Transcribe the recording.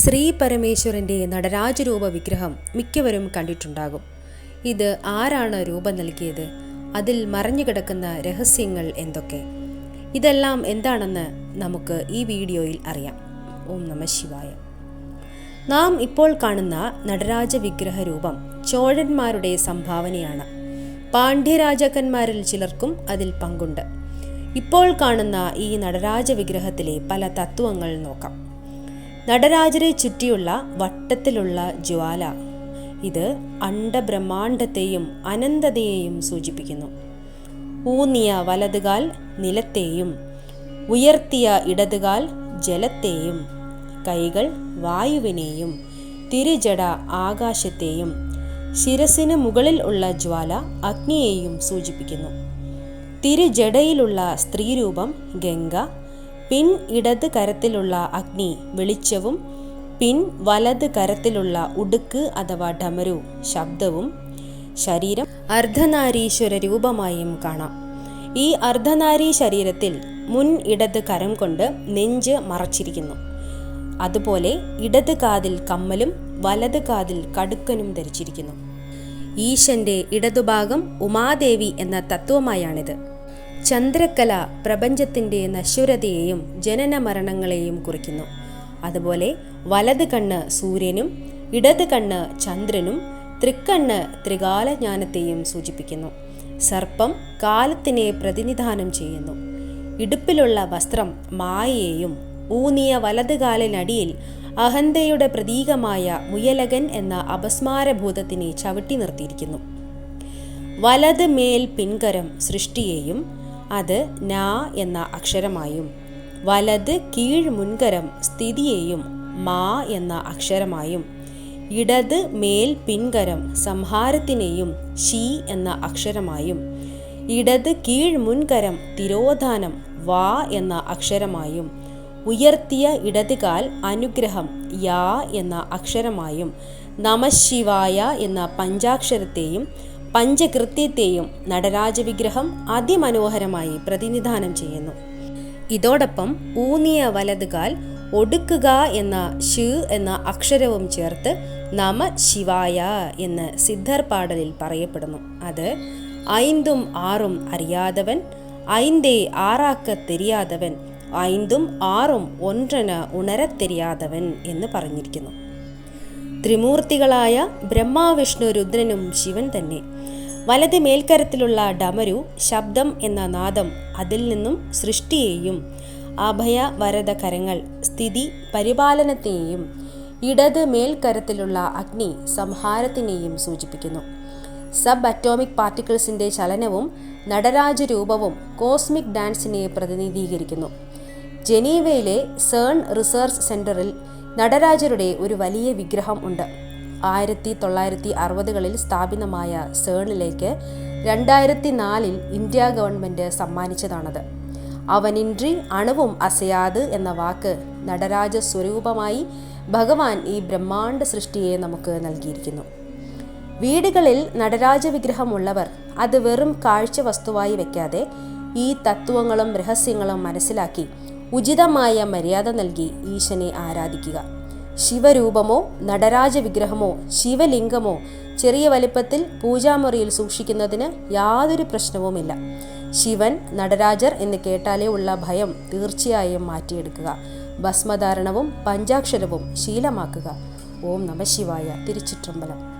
ശ്രീ പരമേശ്വരന്റെ നടരാജരൂപ വിഗ്രഹം മിക്കവരും കണ്ടിട്ടുണ്ടാകും. ഇത് ആരാണ് രൂപം നൽകിയത്? അതിൽ മറഞ്ഞു കിടക്കുന്ന രഹസ്യങ്ങൾ എന്തൊക്കെ? ഇതെല്ലാം എന്താണെന്ന് നമുക്ക് ഈ വീഡിയോയിൽ അറിയാം. ഓം നമ ശിവായ. നാം ഇപ്പോൾ കാണുന്ന നടരാജ വിഗ്രഹ രൂപം ചോഴന്മാരുടെ സംഭാവനയാണ്. പാണ്ഡ്യരാജാക്കന്മാരിൽ ചിലർക്കും അതിൽ പങ്കുണ്ട്. ഇപ്പോൾ കാണുന്ന ഈ നടരാജ വിഗ്രഹത്തിലെ പല തത്വങ്ങൾ നോക്കാം. നടരാജരെ ചുറ്റിയുള്ള വട്ടത്തിലുള്ള ജ്വാല. ഇത് അണ്ടബ്രഹ്മാണ്ടത്തെയും അനന്തതയെയും സൂചിപ്പിക്കുന്നു. ഊന്നിയ വലതുകാൽ നിലത്തെയും ഉയർത്തിയ ഇടതുകാൽ ജലത്തെയും കൈകൾ വായുവിനെയും തിരുജട ആകാശത്തെയും ശിരസിന് മുകളിൽ ഉള്ള ജ്വാല അഗ്നിയെയും സൂചിപ്പിക്കുന്നു. തിരുജടയിലുള്ള സ്ത്രീരൂപം ഗംഗ പിൻ ഇടത് കരത്തിലുള്ള അഗ്നി വെളിച്ചവും പിൻ വലത് കരത്തിലുള്ള ഉടുക്ക് അഥവാ ഡമരു ശബ്ദവും ശരീരം അർദ്ധനാരീശ്വര രൂപമായും കാണാം. ഈ അർദ്ധനാരീ ശരീരത്തിൽ മുൻ ഇടത് കരം കൊണ്ട് നെഞ്ച് മറച്ചിരിക്കുന്നു. അതുപോലെ ഇടത് കാതിൽ കമ്മലും വലത് കാതിൽ കടുക്കനും ധരിച്ചിരിക്കുന്നു. ഈശന്റെ ഇടതുഭാഗം ഉമാദേവി എന്ന തത്വമായാണിത്. ചന്ദ്രക്കല പ്രപഞ്ചത്തിന്റെ നശ്വരതയെയും ജനന മരണങ്ങളെയും കുറിക്കുന്നു. അതുപോലെ വലത് കണ്ണ് സൂര്യനും ഇടത് കണ്ണ് ചന്ദ്രനും തൃക്കണ്ണ് ത്രികാലജ്ഞാനത്തെയും സൂചിപ്പിക്കുന്നു. സർപ്പം കാലത്തിനെ പ്രതിനിധാനം ചെയ്യുന്നു. ഇടുപ്പിലുള്ള വസ്ത്രം മായയെയും ഊന്നിയ വലതുകാലിനടിയിൽ അഹന്തയുടെ പ്രതീകമായ മുയലകൻ എന്ന അപസ്മാരഭൂതത്തിനെ ചവിട്ടി നിർത്തിയിരിക്കുന്നു. വലത് മേൽ പിൻകരം സൃഷ്ടിയെയും അത് നാ എന്ന അക്ഷരമായും വലത് കീഴ് മുൻകരം സ്ഥിതിയെയും മാ എന്ന അക്ഷരമായും ഇടത് മേൽ പിൻകരം സംഹാരത്തിനെയും ഷീ എന്ന അക്ഷരമായും ഇടത് കീഴ് മുൻകരം തിരോധാനം വാ എന്ന അക്ഷരമായും ഉയർത്തിയ ഇടതുകാൽ അനുഗ്രഹം യാ എന്ന അക്ഷരമായും നമശിവായ എന്ന പഞ്ചാക്ഷരത്തെയും പഞ്ചകൃത്യത്തെയും നടരാജവിഗ്രഹം അതിമനോഹരമായി പ്രതിനിധാനം ചെയ്യുന്നു. ഇതോടൊപ്പം ഊന്നിയ വലതുകാൽ ഒടുക്കുക എന്ന ഷു എന്ന അക്ഷരവും ചേർത്ത് നമ ശിവായ എന്ന് സിദ്ധർ പാടലിൽ പറയപ്പെടുന്നു. അത് ഐന്തും ആറും അറിയാതവൻ ഐന്തേ ആറാക്ക തെരിയാതവൻ ഐന്തും ആറും ഒன்றന ഉണരത്തെരിയാതവൻ എന്ന് പറഞ്ഞിരിക്കുന്നു. ത്രിമൂർത്തികളായ ബ്രഹ്മാവിഷ്ണു രുദ്രനും ശിവൻ തന്നെ. വലത് മേൽക്കരത്തിലുള്ള ഡമരു ശബ്ദം എന്ന നാദം അതിൽ നിന്നും സൃഷ്ടിയെയും അഭയ വരദ കരങ്ങൾ സ്ഥിതി പരിപാലനത്തെയും ഇടത് മേൽക്കരത്തിലുള്ള അഗ്നി സംഹാരത്തിനെയും സൂചിപ്പിക്കുന്നു. സബ് അറ്റോമിക് പാർട്ടിക്കിൾസിന്റെ ചലനവും നടരാജ രൂപവും കോസ്മിക് ഡാൻസിനെ പ്രതിനിധീകരിക്കുന്നു. ജനീവയിലെ സേൺ റിസർച്ച് സെന്ററിൽ നടരാജരുടെ ഒരു വലിയ വിഗ്രഹം ഉണ്ട്. ആയിരത്തി തൊള്ളായിരത്തി അറുപതുകളിൽ സ്ഥാപിതമായ സേണിലേക്ക് രണ്ടായിരത്തി നാലിൽ ഇന്ത്യ ഗവൺമെന്റ് സമ്മാനിച്ചതാണത്. അവനിൻട്രി അണുവും അസയാത് എന്ന വാക്ക് നടരാജ സ്വരൂപമായി ഭഗവാൻ ഈ ബ്രഹ്മാണ്ട സൃഷ്ടിയെ നമുക്ക് നൽകിയിരിക്കുന്നു. വീടുകളിൽ നടരാജ വിഗ്രഹമുള്ളവർ അത് വെറും കാഴ്ച വസ്തുവായി വയ്ക്കാതെ ഈ തത്വങ്ങളും രഹസ്യങ്ങളും മനസ്സിലാക്കി ഉചിതമായ മര്യാദ നൽകി ഈശനെ ആരാധിക്കുക. ശിവരൂപമോ നടരാജ വിഗ്രഹമോ ശിവലിംഗമോ ചെറിയ വലിപ്പത്തിൽ പൂജാമുറിയിൽ സൂക്ഷിക്കുന്നതിന് യാതൊരു പ്രശ്നവുമില്ല. ശിവൻ നടരാജർ എന്ന് കേട്ടാലേ ഉള്ള ഭയം തീർച്ചയായും മാറ്റിയെടുക്കുക. ഭസ്മധാരണവും പഞ്ചാക്ഷരവും ശീലമാക്കുക. ഓം നമ ശിവായ. തിരുച്ചിത്രമ്പലം